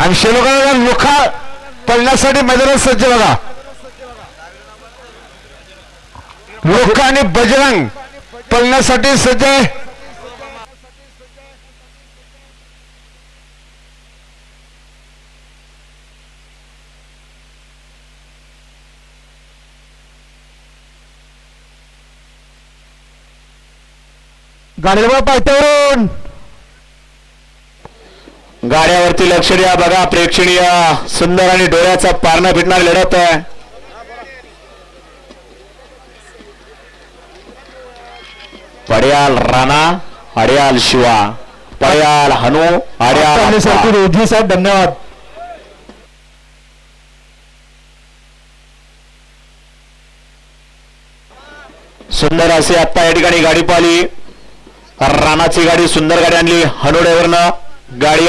आणि शेलोकाला लोखा पळण्यासाठी मैदानात सज्ज बघा. लोखा आणि बजरंग पळण्यासाठी सज्ज आहे. गाडीला गाड्यावरती लक्ष द्या. बघा प्रेक्षणीय सुंदर आणि डोळ्याचा पारणा फिटणार लढत. आहे पड्याल राणा अड्याल शिवा. पड्याल हनु अड्याल साहेब धन्यवाद. सुंदर असे आता या ठिकाणी गाडी पाहिली राणाची गाडी सुंदर गाडी आणली. हनुड्यावरनं गाडी